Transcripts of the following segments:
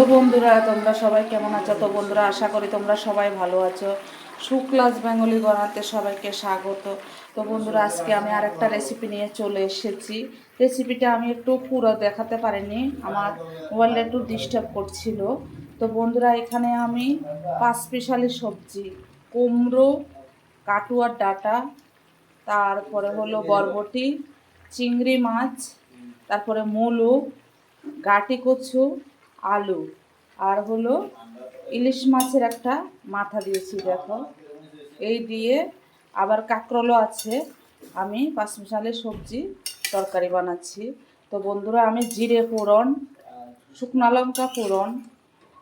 তো বন্ধুরা, তোমরা সবাই কেমন আছো? তো বন্ধুরা, আশা করি তোমরা সবাই ভালো আছো। শুক্লাস বেঙ্গলি বানাতে সবাইকে স্বাগত। তো বন্ধুরা, আজকে আমি আরেকটা রেসিপি নিয়ে চলে এসেছি। রেসিপিটা আমি একটু পুরো দেখাতে পারিনি, আমার মোবাইলটা একটু ডিস্টার্ব করছিল। তো বন্ধুরা, এখানে আমি পাঁচ স্পেশালি সবজি, কুমড়ো কাটুয়ার ডাটা, তারপরে হলো বরবটি, চিংড়ি মাছ, তারপরে মুলো, গাটি কচু আলু। আর হলো ইলিশ মাছের একটা মাথা দিয়েছি, দেখো। এই দিয়ে আবার কাঁকরোলও আছে। আমি পাঁচ মিশালে সবজি তরকারি বানাচ্ছি। তো বন্ধুরা, আমি জিরে ফোড়ন, শুকনো লঙ্কা ফোড়ন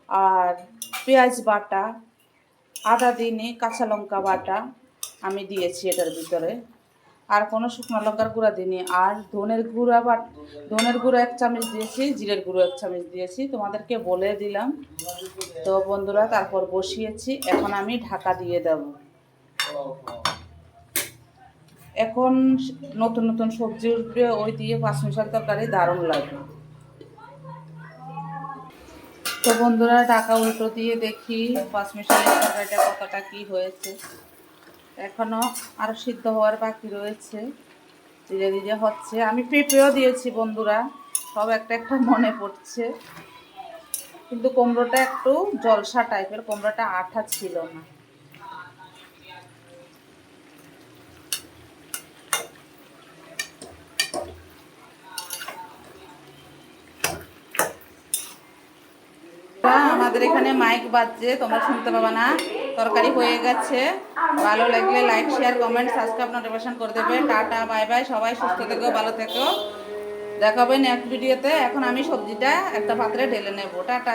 আর পেঁয়াজ বাটা, আদা দিনে কাঁচা লঙ্কা বাটা আমি দিয়েছি এটার ভিতরে। আর কোনো শুকনো লঙ্কার গুঁড়া দিইনি। আর ধনের গুঁড়া বা ধনের গুঁড়ো এক চামচ দিয়েছি, জিরের গুঁড়ো এক চামচ দিয়েছি। তোমাদেরকে বলে দিলাম। তো বন্ধুরা, তারপর বসিয়েছি। এখন আমি ঢাকা দিয়ে দেব। এখন নতুন নতুন সবজি উঠবে, ওই দিয়ে পাঁচ মিশাল তরকারি দারুণ লাগবে তো বন্ধুরা, ঢাকা উল্টো দিয়ে দেখি পাঁচ মিশালের তরকারিটা কতটা কি হয়েছে। এখনও আরও সিদ্ধ হওয়ার বাকি রয়েছে। ধীরে ধীরে হচ্ছে। আমি পেঁপেও দিয়েছি বন্ধুরা, সব একটা একটা মনে পড়ছে। কিন্তু কুমড়োটা একটু জলসা টাইপের, কুমড়োটা আঠা ছিল না। আমাদের এখানে মাইক বাজছে, তোমরা শুনতে পাবা না। তরকারি হয়ে গেছে। ভালো লাগলে like share comment subscribe notification করে দেবে। টাটা বাই বাই সবাই সুস্থ থেকো, ভালো থেকো। দেখাবেন নেক্সট ভিডিওতে এখন আমি সবজিটা একটা পাত্রে ঢেলে নেব। টাটা।